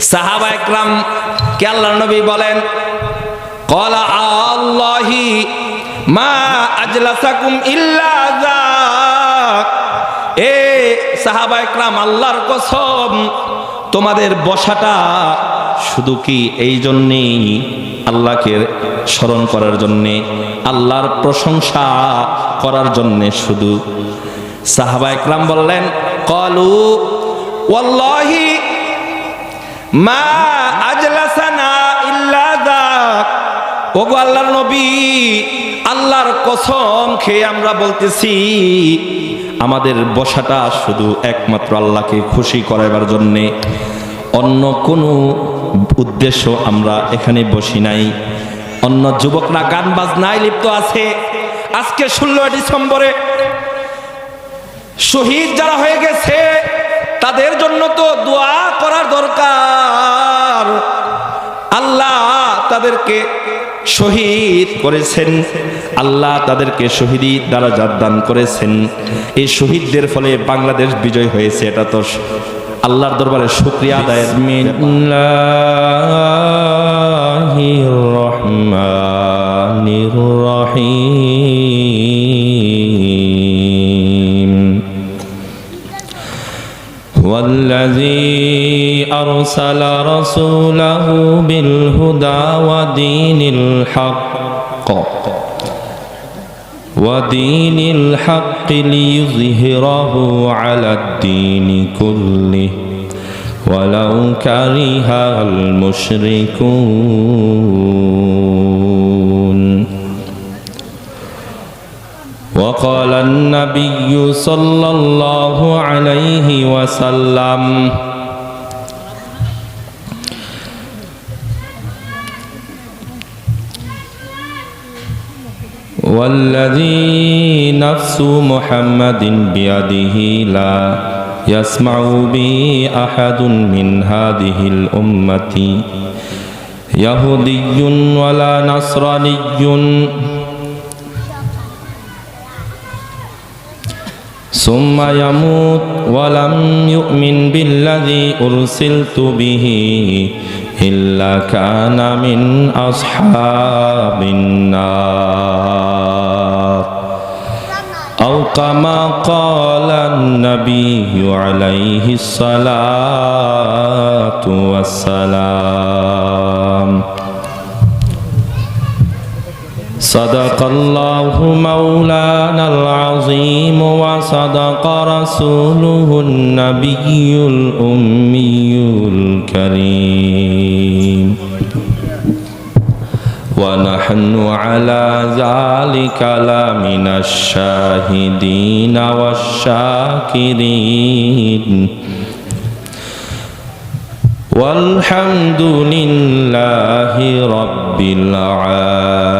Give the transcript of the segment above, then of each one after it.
সাহাবা একরাম, কে আল্লাহ নবী বলেন? কলা আল্লাহি মা আজলাসাকুম ইল্লা এ সাহাবা একরাম, আল্লাহর কসম, তোমাদের বসাটা শুধু কি এই জন্যেই? আল্লাহকে স্মরণ করার জন্যে, আল্লাহর প্রশংসা করার জন্যে শুধু। সাহাবা একরাম বললেন, কলু, ওয়াল্লাহি মা আজলাসানা ইল্লা যাক। ওগো আল্লাহর নবী, আল্লাহর কসম খেয়ে আমরা বলতেছি, আমাদের বসাটা শুধু একমাত্র আল্লাহকে খুশি করাবার জন্যে। অন্য কোনো উদ্দেশ্য আমরা এখানে বসি নাই। অন্য যুবকরা গান বাজনায় লিপ্ত আছে। আজকে ষোলো ডিসেম্বরে শহীদ যারা হয়ে গেছে তাদের জন্য তো দোয়া করার দরকার। আল্লাহ তাদেরকে শহীদ করেছেন। আল্লাহ তাদেরকে শহীদি দ্বারা দান করেছেন। এই শহীদদের ফলে বাংলাদেশ বিজয় হয়েছে, এটা তো আল্লাহর দরবারে শুক্রিয়া আদায়ের রহমানির রহিম। أرسل رسوله بالهدى ودين الحق. ودين الحق ليظهره على الدين كله. ولو كره المشركون. وقال النبي صلى الله عليه وسلم والذي نفس محمد بيده لا يسمع بي أحد من هذه الأمة يهودي ولا نصراني ثم يموت ولم يؤمن بالذي أرسلت به إلا كان من أصحاب النار. أو كما قال النبي عليه الصلاة والسلام. صدق الله مولانا العظيم وصدق رسوله النبي الأمي الكريم. ونحن على ذلك لمن الشاهدين والشاكرين والحمد لله رب العالمين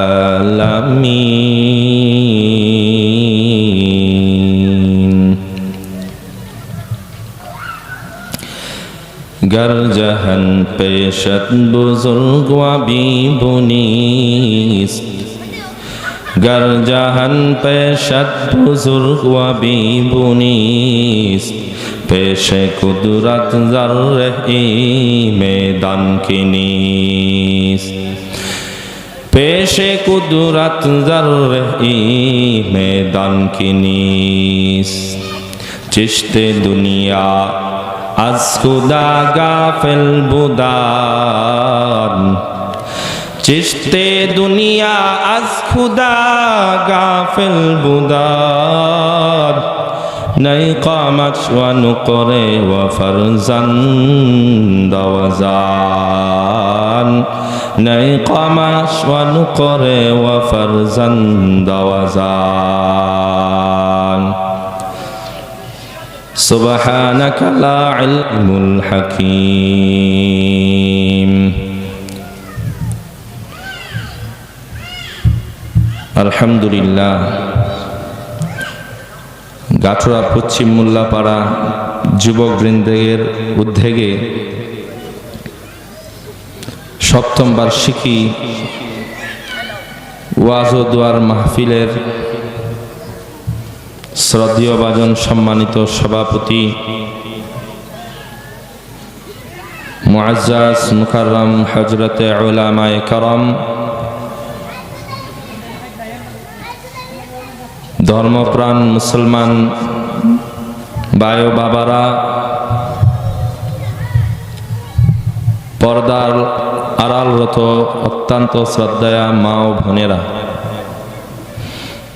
गर जहन पेशत बुज़ुर्ग वी बुनीस गर जहन पेशत बुज़ुर्ग वी बुनीस पेशे कुदरत जर रही मैदान की नीस कुदरत जर रही मैदान की नीस चिश्ते दुनिया আসকুদা গাফেল বুদান। চিস্তে দুনিয়া আজ খুদা গাফিল বুদার নাই কামাত ওয়ানু করে ওয়া ফারজান্দ ওয়াজান নাই কামাত ওয়ানু করে ওয়া ফারজান্দ ওয়াজান سبحانك لا علم الحكيم الحمد لله গাঠুরা পশ্চিম মোল্লাপাড়া যুবক বৃন্দের উদ্যোগে সপ্তম বার্ষিকী ওয়াজ ও দোয়ার মাহফিলের শ্রদ্ধীয় বাজন সম্মানিত সভাপতি, মুআজ্জাজ মুকাররম হজরতে উলামায়ে করম, ধর্মপ্রাণ মুসলমান বায়ো বাবারা, পর্দার আড়ালরত অত্যন্ত শ্রদ্ধায়া মা ও বোনেরা।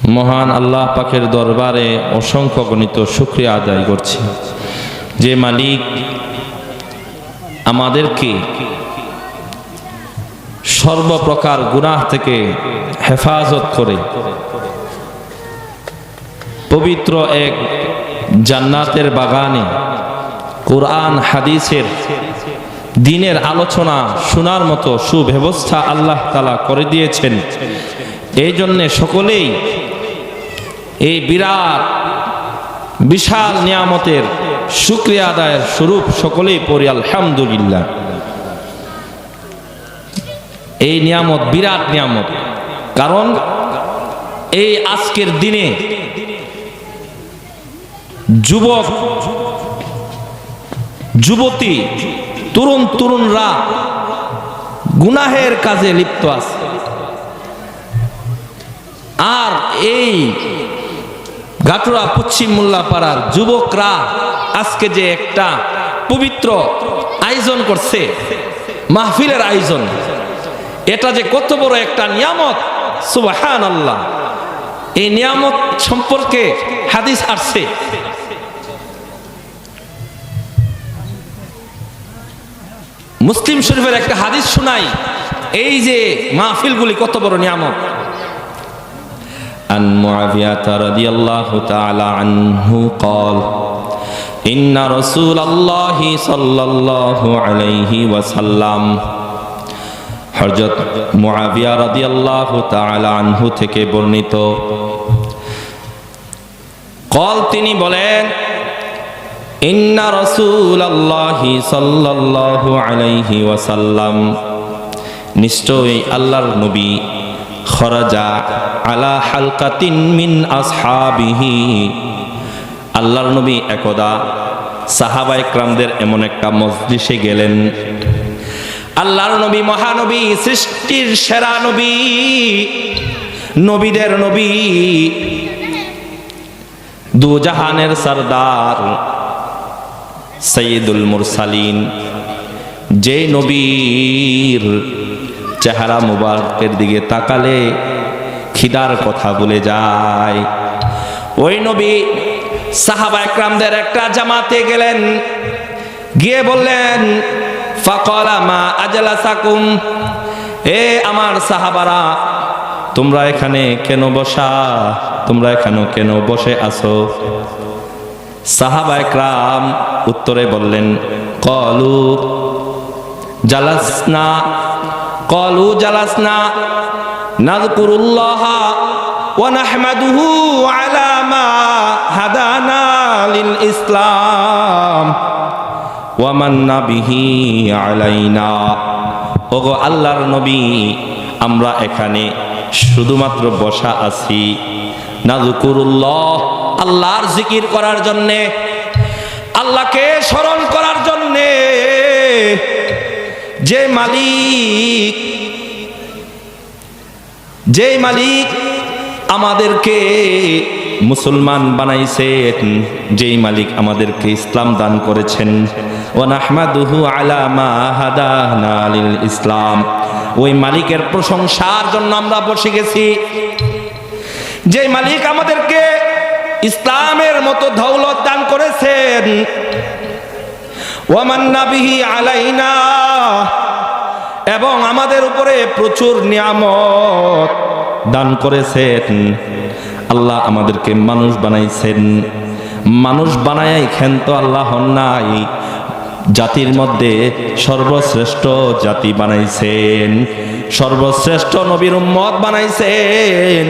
মহান আল্লাহ পাকের দরবারে অসংখ্য গণিত শুক্রিয়া আদায় করছি। যে মালিক আমাদেরকে সর্বপ্রকার গুনাহ থেকে হেফাজত করে, পবিত্র এক জান্নাতের বাগানে কোরআন, হাদিসের দিনের আলোচনা শোনার মতো সুব্যবস্থা আল্লাহ তালা করে দিয়েছেন। এই জন্যে সকলেই এই বিরাট, বিশাল নিয়ামতের শুক্রিয়া আদায়ের স্বরূপ সকলেই পড়ি, আলহামদুলিল্লাহ। এই নিয়ামত বিরাট নিয়ামত। কারণ এই আজকের দিনে যুবক, যুবতী, তরুণ তরুণরা গুনাহের কাজে লিপ্ত আছে। আর এই গাটুরা পশ্চিম মোল্লাপাড়ার যুবকরা আজকে যে একটা পবিত্র আয়োজন করছে, মাহফিলের আয়োজন, এটা যে কত বড় একটা নিয়ামত সুবাহান আল্লাহ এই নিয়ামত সম্পর্কে হাদিস আসছে। মুসলিম শরীফের একটা হাদিস শোনাই, এই যে মাহফিলগুলি কত বড় নিয়ামত। عن معاوية رضي الله تعالى عنه قال إن رسول الله صلى الله عليه وسلم হরজত মুআবিয়া রাদিয়াল্লাহু তাআলা আনহু থেকে বর্ণিত কল তিনি বলেন ইন্না রাসূলাল্লাহি সাল্লাল্লাহু আলাইহি ওয়াসাল্লাম নিশ্চয়ই আল্লাহর নবী খরাজা আলা হালকাতিন মিন আসহাবিহি। আল্লাহর নবী একদা সাহাবা ইকরামদের এমন একটা মজলিসে গেলেন। আল্লাহর নবী, মহানবী, সৃষ্টির সেরা নবী, নবীদের নবী দু জাহানের সরদার সৈয়দুল মুরসালিন, যে নবীর চেহারা মুবারকের দিকে তাকালে খিদার কথা বলে যায়। ওই নবী সাহাবা একরামদের একটা জামাতে গেলেন। গিয়ে বললেন, ফাকলা মা আজলাসাকুম। এ আমার সাহাবারা, তোমরা এখানে কেন বসা? তোমরা এখানে কেন বসে আছো? সাহাবা একরাম উত্তরে বললেন, কলু, জালাসনা কলু জালাসনা আলা মা হাদানা লিল ইসলাম ওয়া মান্না বিহি আলাইনা ওগো আল্লাহর নবী, আমরা এখানে শুধুমাত্র বসা আছি। নাযকুরুল্লাহ, আল্লাহর জিকির করার জন্যে, আল্লাহকে স্মরণ করার জন্যে। যে মালিক যে মালিক আমাদেরকে মুসলমান বানাইছেন, যেই মালিক আমাদেরকে ইসলাম দান করেছেন। ও নাহমাদুহু আলা মা হাদানা লিল ইসলাম। ওই মালিকের প্রশংসার জন্য আমরা বসে গেছি। যে মালিক আমাদেরকে ইসলামের মতো দৌলত দান করেছেন ওয়ামান্না বিহি আলাইনা এবং আমাদের উপরে প্রচুর নিয়ামত দান করেছেন। আল্লাহ আমাদেরকে মানুষ বানাইছেন। মানুষ বানায় তো আল্লাহ নাই। জাতির মধ্যে সর্বশ্রেষ্ঠ জাতি বানাইছেন। সর্বশ্রেষ্ঠ নবীর উম্মত বানাইছেন।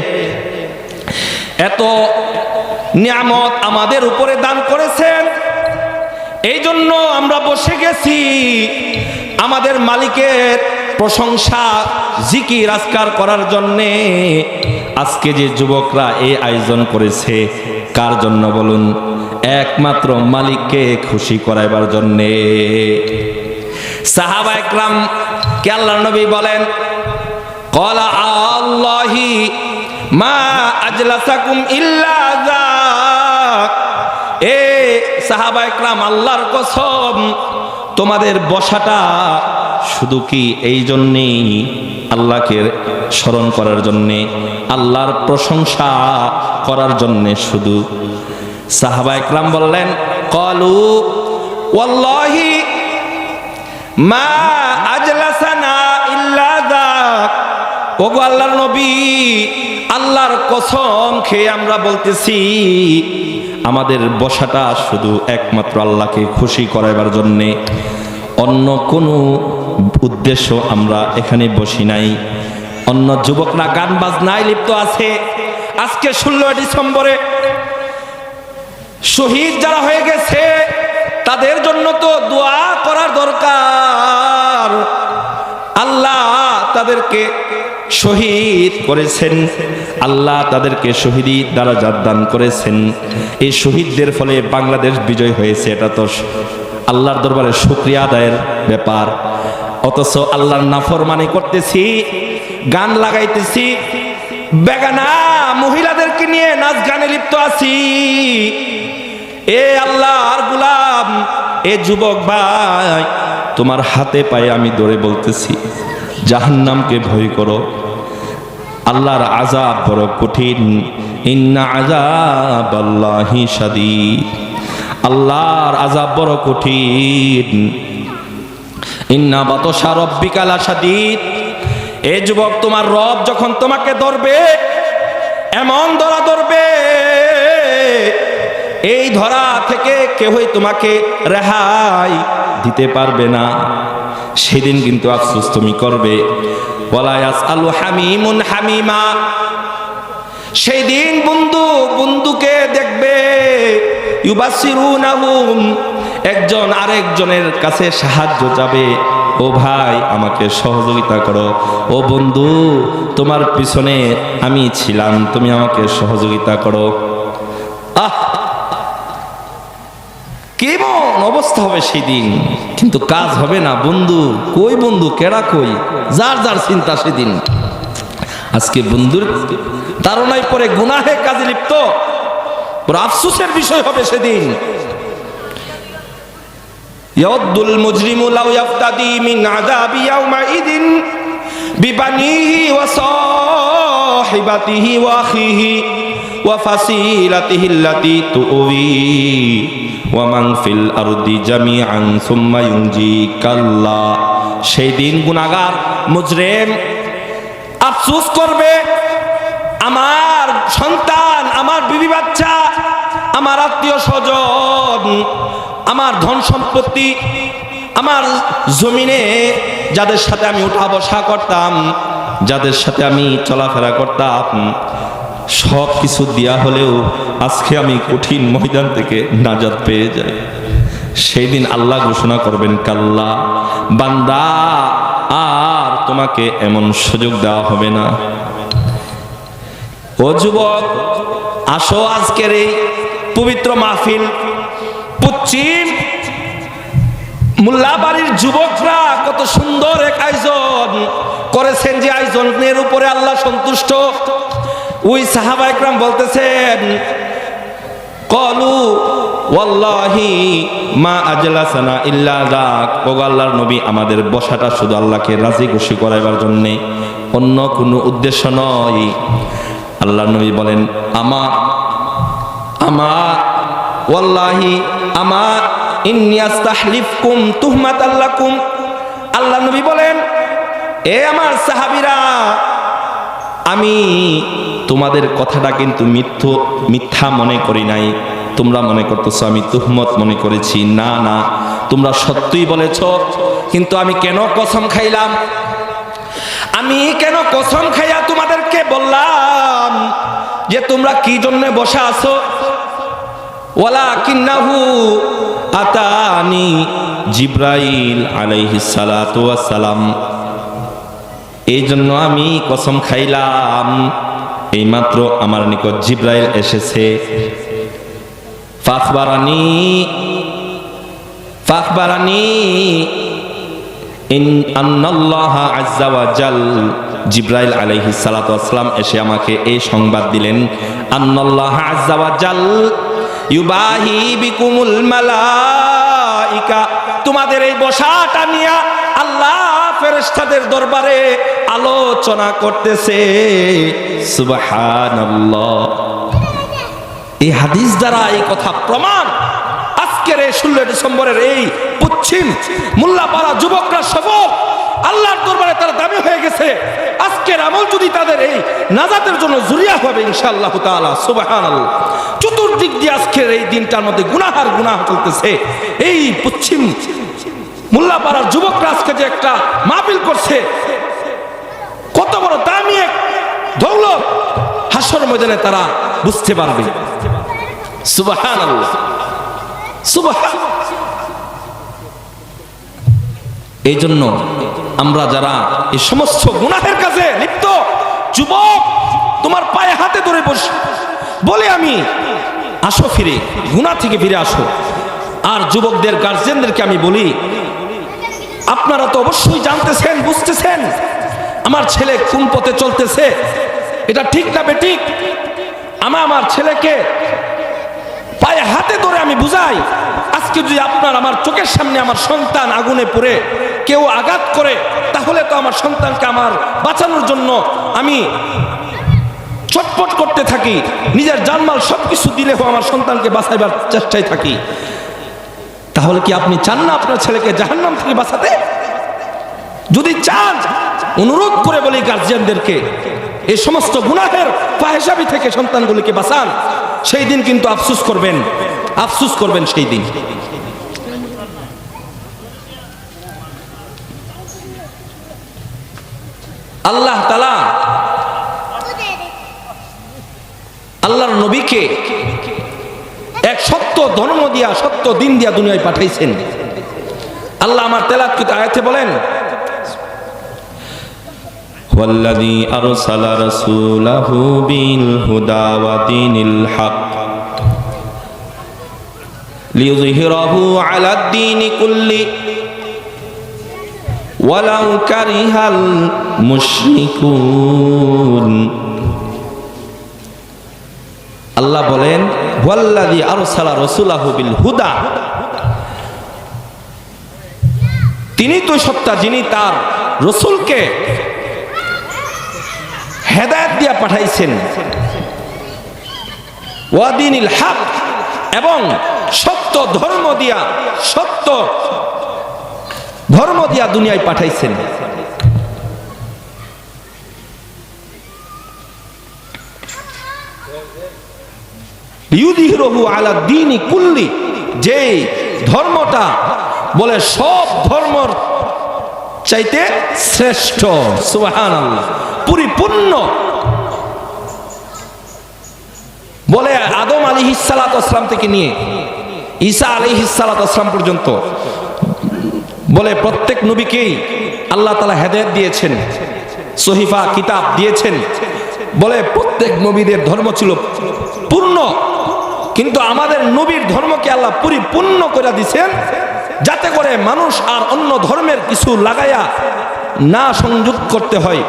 এত নিয়ামত আমাদের উপরে দান করেছেন। এই জন্য আমরা বসে গেছি। আমাদের মালিকের প্রশংসা, জিকির, আজকার করার জন্যে আজকে যে যুবকরা এই আয়োজন করেছে, কার জন্য বলুন? একমাত্র মালিককে খুশি করাইবার জন্যে। সাহাবা একরাম, কে নবী বলেন? কলা আল্লাহি মা আজলাসাকুম ইল্লা এ সাহাবা একরাম, আল্লাহর কসম তোমাদের বসাটা শুধু কি এই জন্যেই আল্লাহকে স্মরণ করার জন্যে, আল্লাহর প্রশংসা করার জন্যে শুধু? সাহাবা একরাম বললেন, কলু, ওয়াল্লাহি মা আজলাসানা ইল্লা যাক। ওগো আল্লাহর নবী, আল্লাহর কসম খেয়ে আমরা বলতেছি আমাদের বসাটা শুধু একমাত্র আল্লাহকে খুশি করাবার জন্যে। অন্য কোনো উদ্দেশ্য আমরা এখানে বসি নাই। অন্য যুবকরা গান বাজনায় লিপ্ত আছে। আজকে ষোলো ডিসেম্বরে শহীদ যারা হয়ে গেছে, তাদের জন্য তো দোয়া করার দরকার। আল্লাহ তাদেরকে শহীদ করেছেন। আল্লাহ তাদেরকে শহীদি দ্বারা দান করেছেন। এই শহীদদের ফলে বাংলাদেশ বিজয় হয়েছে, এটা তো আল্লাহর দরবারে শুক্রিয়া আদায়ের ব্যাপার। অথচ আল্লাহর নাফরমানি করতেছি, গান লাগাইতেছি, বেগানা মহিলাদেরকে নিয়ে নাচ গানে লিপ্ত আছি। এ আল্লাহর গুলাম, এ যুবক ভাই, তোমার হাতে পায়ে আমি দৌড়ে বলতেছি, জাহান্নামকে ভয় করো। আল্লাহর আজাব বড় কঠিন। ইন্না আজাব আল্লাহি সাদিদ আল্লাহর আজাব বড় কঠিন। ইন্না বাতসা রব্বিকালা সাদিদ এ যুবক, তোমার রব যখন তোমাকে ধরবে, এমন ধরা ধরবে, এই ধরা থেকে কেউই তোমাকে রেহাই দিতে পারবে না। সেদিন কিন্তু আফসোস তুমি করবে। ওয়ালায়াস আলু হামিমুন হামিমা। সেই দিন বন্ধু বন্ধুকে দেখবে ইউবাসিরুনাহুম একজন আরেকজনের কাছে সাহায্য যাবে ও ভাই, আমাকে সহযোগিতা করো। ও বন্ধু, তোমার পিছনে আমি ছিলাম, তুমি আমাকে সহযোগিতা করো। আহ! অবস্থা হবে সেই দিন কিন্তু কাজ হবে না, বন্ধু। কই বন্ধু, কেডা কই? যার যার চিন্তা সেদিন। আজকে বন্ধুর তারনায় পরে গুনাহে কাজে লিপ্ত। আফসোসের বিষয় হবে সেদিন। ইয়াউদ্দুল মুজরিমু লাউ ইয়াফতাদি মিন আযাবি ইয়াউমাইদিন বিবানিহি ওয়া সাহিবাতিহি ওয়া আখিহি। আল্লাতী তুউই ওয়া মান ফিল আরদি জামিআন সুম্মা ইউনজি কাল্লা সেই দিন গুনাহগার মুজরিম আফসোস করবে, আমার সন্তান, আমার বিবি বাচ্চা, আমার আত্মীয় স্বজন, আমার ধন সম্পত্তি, আমার জমিনে যাদের সাথে আমি উঠা বসা করতাম, যাদের সাথে আমি চলাফেরা করতাম সব কিছু দেয়া হলেও আজকে আমি কঠিন ময়দান থেকে নাজাদ পেয়ে যাই। সেই দিন আল্লাহ ঘোষণা করবেন, কাল্লা, বান্দা, আর তোমাকে এমন সুযোগ দেওয়া হবে না। ও যুবক, আসো আজকের এই পবিত্র মাহফিল। পশ্চিম মোল্লাবাড়ির যুবকরা কত সুন্দর এক আয়োজন করেছেন যে আয়োজনের উপরে আল্লাহ সন্তুষ্ট। ওই সাহাবা একরাম বলতেছেন, কলু ওয়াল্লাহি মা আজলাসানা ইল্লা ওগো আল্লাহর নবী, আমাদের বসাটা শুধু আল্লাহকে রাজি খুশি করাইবার জন্য, অন্য কোনো উদ্দেশ্য নয়। আল্লাহর নবী বলেন, আমা আমা, ওয়াল্লাহি, আমা, ইন্নী আস্তাহলিফকুম তুহমাত আল্লাকুম আল্লাহ নবী বলেন, এ আমার সাহাবীরা, আমি তোমাদের কথাটা কিন্তু মিথ্য, মিথ্যা মনে করি নাই। তোমরা মনে করতেছো আমি তুহমত মনে করেছি। না না, তোমরা সত্যই বলেছ, কিন্তু আমি কেন কসম খাইলাম? আমি কেন কসম খাইয়া তোমাদেরকে বললাম যে তোমরা কি জন্য বসে আছো? কিন্নাহু সালাম এই জন্য আমি কসম খাইলাম। এইমাত্র আমার নিকট জিব্রাইল এসেছে। ফাখবারানি ফাখবারানি, ইন আন্নাল্লাহ আজ্জা ওয়া জাল। জিব্রাইল সালাতু এসে আমাকে এই সংবাদ দিলেন, আন্নাল্লাহ আজ্জা ওয়া জাল, ইউবাহি বিকুমুল মালাইকা। তোমাদের এই বসাটা নিয়া আল্লাহ ফেরেশতাদের দরবারে আলোচনা করতেছে। এই হাদিস দ্বারা এই কথা প্রমাণ। আজকের এই ষোলো ডিসেম্বরের এই পশ্চিম মোল্লাপাড়া যুবকরা সফল আল্লাহর দরবারে তারা দামি হয়ে গেছে। আজকের আমল যদি তাদের এই নাজাতের জন্য জুরিয়া হবে ইনশাআল্লাহ তাআলা, সুবহানাল্লাহ। চতুর্দিক দিয়ে আজকের এই দিনটার মধ্যে গুনাহার গুনাহ চলতেছে। এই পশ্চিম মোল্লাপাড়ার যুবকরা আজকে যে একটা মাহফিল করছে, কত বড় দামি এক দৌলত হাসর ময়দানে তারা বুঝতে পারবে। সুবাহান এই জন্য আমরা যারা এই সমস্ত গুনাহের কাছে লিপ্ত, যুবক, তোমার পায়ে হাতে ধরে বস বলে আমি, আসো ফিরে, গুনাহ থেকে ফিরে আসো। আর যুবকদের গার্জেনদেরকে আমি বলি, আপনারা তো অবশ্যই জানতেছেন, বুঝতেছেন, আমার ছেলে কোন পথে চলতেছে, এটা ঠিক না বেঠিক? আমি আমার ছেলেকে পায়ে হাতে ধরে আমি বুঝাই, আজকে যদি আপনার আমার চোখের সামনে আমার সন্তান আগুনে পড়ে, কেউ আঘাত করে, তাহলে তো আমার সন্তানকে আমার বাঁচানোর জন্য আমি ছটপট করতে থাকি, নিজের জানমাল সব কিছু দিলে আমার সন্তানকে বাঁচাইবার চেষ্টায় থাকি। তাহলে কি আপনি চান না আপনার ছেলেকে জাহান্নাম থেকে বাঁচাতে? যদি চান, অনুরোধ করে বলি গার্জিয়ানদেরকে এই সমস্ত গুনাহের পাহেসাবি থেকে সন্তানগুলিকে বাঁচান। সেই দিন কিন্তু আফসুস করবেন আফসুস করবেন সেই দিন। আল্লাহ তালা আল্লাহর নবীকে এক সত্য ধর্ম দিয়া সত্য দিন দিয়া দুনিয়ায় পাঠাইছেন আল্লাহ আমার তেলাৎকৃত আয়াতে বলেন والذي أرسل رسوله بالهدى ودين الحق ليظهره على الدين كله ولو كره المشركون আল্লাহ বলেন ওয়াল্লাযী আরসালা রাসূলাহু বিল হুদা। তিনি তো সত্তা, যিনি তার রসুলকে হেদায়ত দিয়া পাঠাইছেন। ওয়াদিনিল হক এবং সত্য ধর্ম দিয়া, সত্য ধর্ম দিয়া দুনিয়ায় পাঠাইছেন। ইউদিহরহু আলা দিনই কুল্লি যে ধর্মটা বলে সব ধর্মর চাইতে শ্রেষ্ঠ আল্লাহ পরিপূর্ণ। বলে আদম আলী হিসালাত আসলাম থেকে নিয়ে, ঈসা আলী হিসালাত আসলাম পর্যন্ত, বলে প্রত্যেক নবীকেই আল্লাহ তালা হেদায়ত দিয়েছেন, সহিফা কিতাব দিয়েছেন, বলে প্রত্যেক নবীদের ধর্ম ছিল পূর্ণ। কিন্তু আমাদের নবীর ধর্মকে আল্লাহ পরিপূর্ণ করে দিছেন, যাতে করে মানুষ আর অন্য ধর্মের কিছু লাগাইয়া না সংযুক্ত করতে হয়।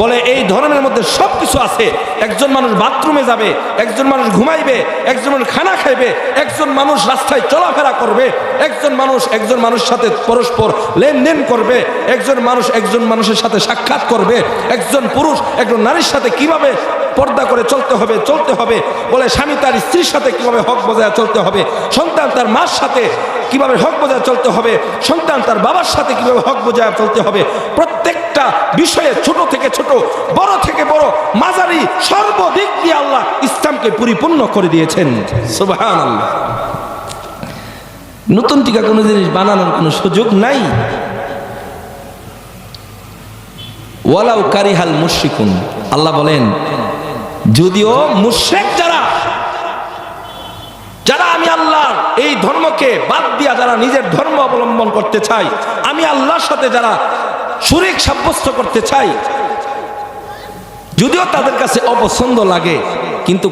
বলে, এই ধর্মের মধ্যে সব কিছু আছে। একজন মানুষ বাথরুমে যাবে, একজন মানুষ ঘুমাইবে, একজন মানুষ খানা খাইবে, একজন মানুষ রাস্তায় চলাফেরা করবে, একজন মানুষ একজন মানুষের সাথে পরস্পর লেনদেন করবে, একজন মানুষ একজন মানুষের সাথে সাক্ষাৎ করবে, একজন পুরুষ একজন নারীর সাথে কীভাবে পর্দা করে চলতে হবে চলতে হবে, বলে স্বামী তার স্ত্রীর সাথে কীভাবে হক বজায় চলতে হবে, সন্তান তার মার সাথে কীভাবে হক বজায় চলতে হবে, সন্তান তার বাবার সাথে কীভাবে হক বজায় চলতে হবে প্রত্যেকটা বিষয়ে ছোট থেকে ছোট, বড় থেকে বড়, মাঝারি, সর্বদিক দিয়ে আল্লাহ ইসলামকে পরিপূর্ণ করে দিয়েছেন। নতুন টিকা কোনো জিনিস বানানোর কোনো সুযোগ নাই। ওয়ালাউ কারিহাল মুশরিকুন। আল্লাহ বলেন, যদিও মুশরিক যারা যারা আমি আল্লাহর এই ধর্মকে বাদ দিয়া যারা নিজের ধর্ম অবলম্বন করতে চাই আমি আল্লাহর সাথে যারা শরিক সাব্যস্ত করতে চাই যদিও তাদের কাছে অপছন্দ লাগে, কিন্তু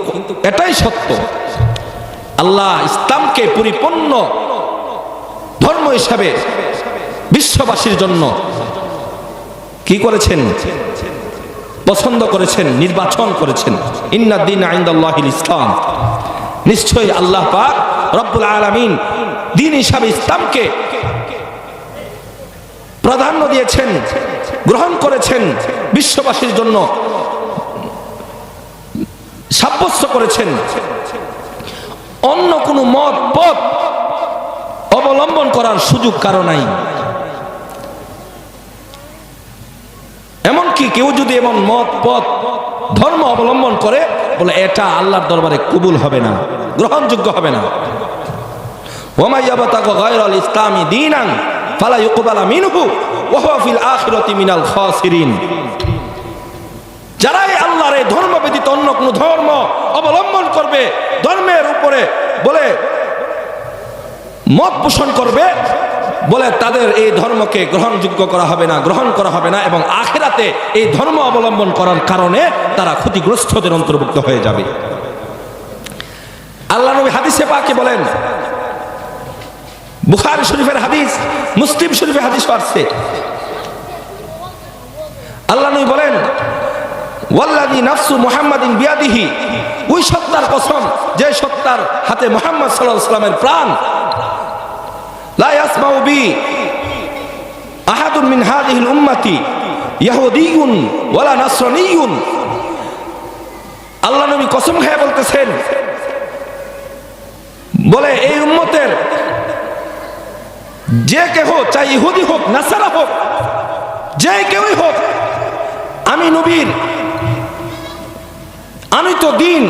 এটাই সত্য। আল্লাহ ইসলামকে পরিপূর্ণ ধর্ম হিসাবে বিশ্ববাসীর জন্য কি করেছেন? পছন্দ করেছেন, নির্বাচন করেছেন। ইন্নাদ্দিন আইন্দাল্লাহিল ইসলাম। নিশ্চয়ই আল্লাহ পাক রব্বুল আলামিন দিন হিসাবে ইসলামকে প্রাধান্য দিয়েছেন, গ্রহণ করেছেন বিশ্ববাসীর জন্য, সাব্যস্ত করেছেন। অন্য কোনো মত পথ অবলম্বন করার সুযোগ কারও নাই। এমনকি কেউ যদি এমন মত পথ, ধর্ম অবলম্বন করে, বলে এটা আল্লাহর দরবারে কবুল হবে না, গ্রহণযোগ্য হবে না। ওমাইয়াবাতাক গায়রাল ইসলামি দীনান ফালা ইউকবালা মিনহু ওয়া ফিল আখিরাতি মিনাল খাসিরিন। যারাই আল্লাহর এই ধর্ম ব্যতীত অন্য কোনো ধর্ম অবলম্বন করবে, ধর্মের উপরে বলে মত পোষণ করবে, বলে তাদের এই ধর্মকে গ্রহণযোগ্য করা হবে না, গ্রহণ করা হবে না এবং আখেরাতে এই ধর্ম অবলম্বন করার কারণে তারা ক্ষতিগ্রস্তদের অন্তর্ভুক্ত হয়ে যাবে। আল্লাহ নবী হাদিসে পাকে বলেন বুখারি শরীফের হাদিস, মুসলিম শরীফের হাদিস আসছে। আল্লাহ নবী বলেন ওয়াল্লাদি নাফসু মুহাম্মাদিন বিয়াদিহি ওই সত্তার কসম, যে সত্তার হাতে মুহাম্মদ সাল্লাল্লাহু সাল্লামের প্রাণ। লা বি আহাদুন মিন হাদিহিল উম্মতি ইয়াহুদিয়ুন ওয়ালা নাসরানিয়ুন। আল্লাহ নবী কসম খেয়ে বলতেছেন, বলে, এই উম্মতের যে কেহ, চাই ইহুদি হোক, নাসারা হোক, যে কেউই হোক, আমি নবীর, আমি তো দিন,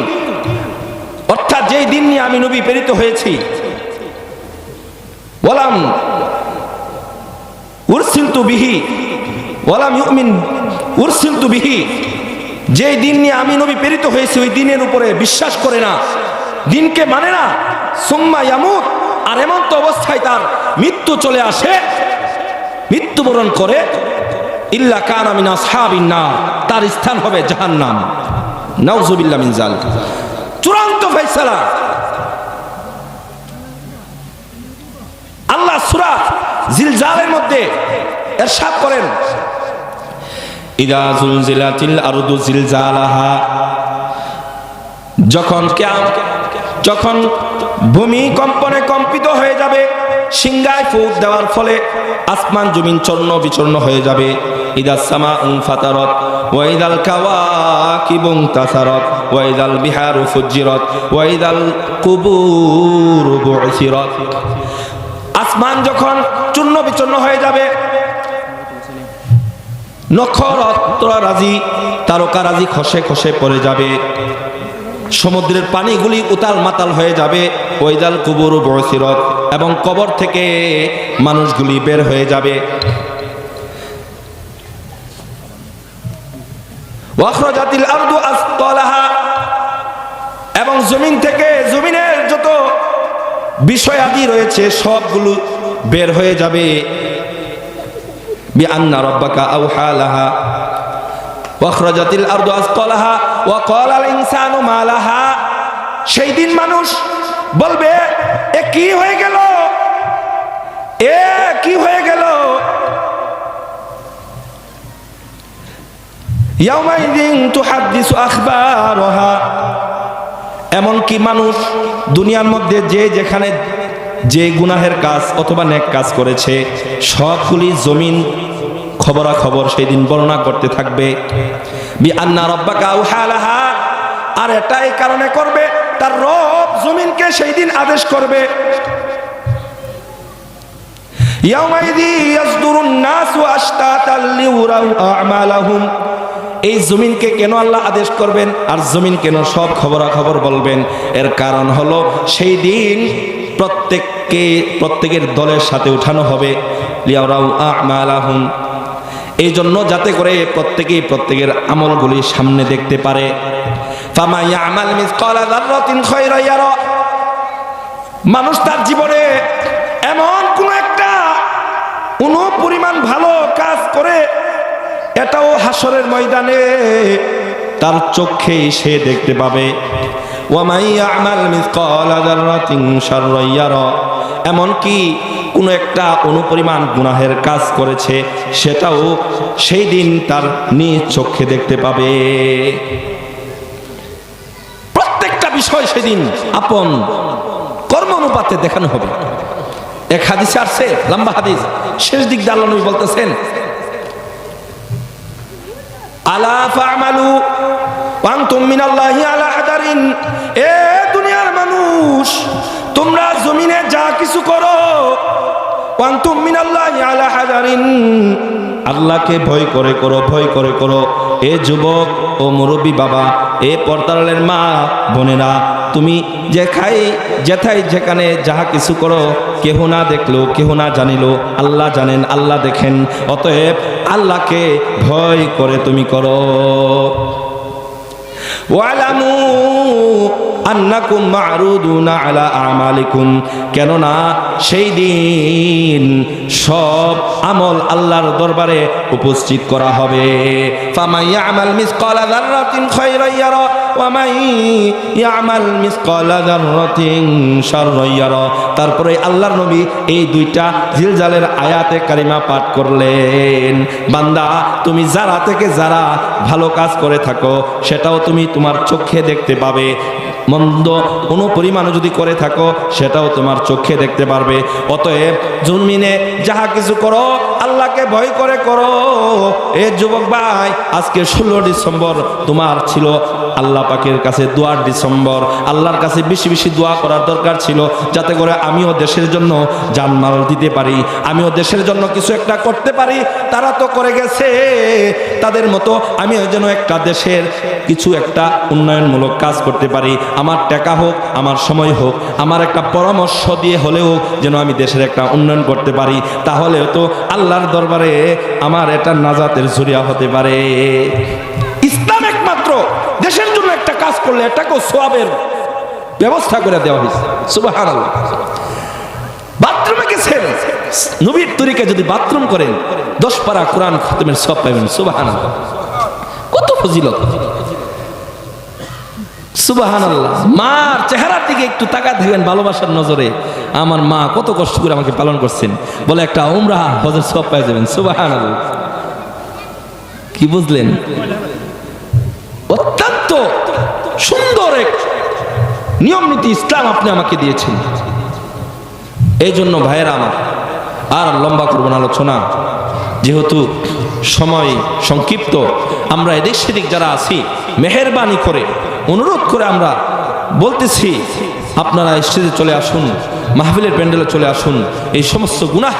অর্থাৎ যেই দিন নিয়ে আমি নবী প্রেরিত হয়েছি, ওয়ালাম উরসিলতু বিহি, ওয়ালাম ইউমিন উরসিলতু বিহি, যেই দিন নিয়ে আমি নবী প্রেরিত হয়েছি, ওই দিনের উপরে বিশ্বাস করে না, দিনকে মানে না, সুম্মা ইয়ামুত আর এমন তো অবস্থায় তার মৃত্যু চলে আসে। মৃত্যুবরণ করে ইল্লা কানা আসহাবিন নার, তার স্থান হবে জাহান্নাম। নাউজুবিল্লাহ মিন জালিক চূড়ান্ত ফয়সালা। আল্লাহ সূরা জিলজালের মধ্যে এরশাদ করেন। ইদা জুলজিলাতিল আরদু জিলজালাহা, যখন কিয়াম যখন ভূমি কম্পনে কম্পিত হয়ে যাবে সিংগায় ফুক দেওয়ার ফলে আসমান জমিন চন্ন বিচন্ন হয়ে যাবে। ইদাস সামা উং ফাতারত ওয়াইদাল কাওয়াকিবুং তাসারত ওয়াইদাল বিহারু ফুজ্জিরত ওয়াইদাল কুবুর বুসিরত আসমান যখন চূর্ণ বিচন্ন হয়ে যাবে নক্ষত্র রাজি তারকা রাজি খসে খসে পড়ে যাবে। সমুদ্রের পানিগুলি উতাল মাতাল হয়ে যাবে। ওইদাল কুবুর বড়সিরত এবং কবর থেকে মানুষগুলি বের হয়ে যাবে। ওয়াখরাজাতিল আরদু এবং জমিন থেকে জমিনের যত বিষয় আদি রয়েছে, সবগুলো বের হয়ে যাবে। বিআন্না রাব্বাকা আওহালাহা ওয়াখরাজাতিল আরদু আসতালাহা ওয়া ক্বালাল ইনসানু মা লাহা সেই দিন মানুষ বলবে, এ কি হয়ে গেল? এ কি হয়ে গেল? এমনকি মানুষ দুনিয়ার মধ্যে যে যেখানে যে গুনাহের কাজ অথবা নেক কাজ করেছে, সবগুলি জমিন খবরা খবর সেই দিন বর্ণনা করতে থাকবে। বি আন্না রব্বাকা আউহালাহা, আর এটা এই কারণে করবে, তার রব জমিনকে সেই দিন আদেশ করবে। এই জমিনকে কেন আল্লাহ আদেশ করবেন, আর জমিন কেন সব খবরাখবর বলবেন? এর কারণ হলো, সেই দিন প্রত্যেককে, প্রত্যেকের দলের সাথে উঠানো হবে। লিয়ারাউ আমালাহুম এই জন্য যাতে করে প্রত্যেকেই প্রত্যেকের আমলগুলি সামনে দেখতে পারে। মানুষ তার জীবনে এমন কোন একটা কোনো পরিমাণ ভালো কাজ করে, এটাও হাসরের ময়দানে তার চোখে সে দেখতে পাবে। ওয়ামাই ইয়ামাল মিসকালা শাররান ইয়ারা, এমনকি কোনো একটা অনুপরিমাণ গুনাহের কাজ করেছে, সেটাও সেই দিন তার নিজ চোখে দেখতে পাবে। প্রত্যেকটা বিষয় সেদিন আপন কর্ম অনুপাতে দেখানো হবে। এক হাদিসে আসছে, লম্বা হাদিস, শেষ দিক দিয়ে বলতেছেন, আলা ফামালু ওয়ান্তুম মিনাল্লাহি আলা হাদারিন এ দুনিয়ার মানুষ, তোমরা জমিনে যা কিছু করো, ওয়ান্তুম মিনাল্লাহি আল্লাহকে ভয় করে করো, ভয় করে করো। এ যুবক ও মুরব্বী বাবা, এ পর্দারের মা, বোনেরা, তুমি যে খাই যেথাই যেখানে যাহা কিছু করো, কেহ না দেখল, কেহ না জানিলো, আল্লাহ জানেন, আল্লাহ দেখেন। অতএব আল্লাহকে ভয় করে তুমি করো। ওয়ালামু আন্নাকুম মারুদুনা আলা আমালিকুম। কেননা সেই দিন সব আমল আল্লাহর দরবারে উপস্থিত করা হবে। ফামাই ইয়ামাল মিসকালা যাররাতিন খায়রান ইয়ারা, ওয়া মান ইয়ামাল মিসকালা যাররাতিন শাররান ইয়ারা। তারপরে আল্লাহর নবী এই দুইটা জিলজালের আয়াতে কারিমা পাঠ করলেন। বান্দা, তুমি যারা থেকে যারা ভালো কাজ করে থাকো, সেটাও তুমি তোমার চোখে দেখতে পাবে। মন্দ কোনো পরিমাণও যদি করে থাকো, সেটাও তোমার চোখে দেখতে পারবে। অতএব জুনমিনে যাহা কিছু করো, আল্লাহকে ভয় করে করো। এ যুবক ভাই, আজকে ষোলো ডিসেম্বর তোমার ছিল আল্লাহ পাকের কাছে দোয়ার ডিসেম্বর, আল্লাহর কাছে বেশি বেশি দোয়া করার দরকার ছিল, যাতে করে আমিও দেশের জন্য জানমাল দিতে পারি, আমিও দেশের জন্য কিছু একটা করতে পারি। তারা তো করে গেছে। তাদের মতো আমিও যেন একটা দেশের কিছু একটা উন্নয়নমূলক কাজ করতে পারি। আমার টাকা হোক, আমার সময় হোক, আমার একটা পরামর্শ দিয়ে হলেও যেন আমি দেশের একটা উন্নয়ন করতে পারি। তাহলে তো আল্লাহর দরবারে আমার এটা নাজাতের জরিয়া হতে পারে। ইসলাম দেশের জন্য একটা কাজ করলে এটাকেও সোয়াবের ব্যবস্থা করে দেওয়া হয়েছে। সুবাহান বাথরুমে গেছেন। নবীর তরিকে যদি বাথরুম করেন, দশ পারা কোরআন খতমের সব পাবেন সুবাহান কত ফজিলত। সুবাহান মার চেহারার দিকে একটু তাকা দিবেন ভালোবাসার নজরে। আমার মা কত কষ্ট করে আমাকে পালন করছেন। বলে একটা উমরা হজর সব পাই যাবেন। সুবাহান কি বুঝলেন? সুন্দর এক নিয়ম নীতি ইসলাম আপনি আমাকে দিয়েছেন। এই জন্য ভাইয়েরা আমার, আর লম্বা করব না, আলোচনা। যেহেতু সময় সংক্ষিপ্ত, আমরা এদিক সেদিক যারা আছি, মেহরবানি করে, অনুরোধ করে আমরা বলতেছি, আপনারা স্টেজে চলে আসুন, মাহফিলের প্যান্ডেলে চলে আসুন, এই সমস্ত গুনাহ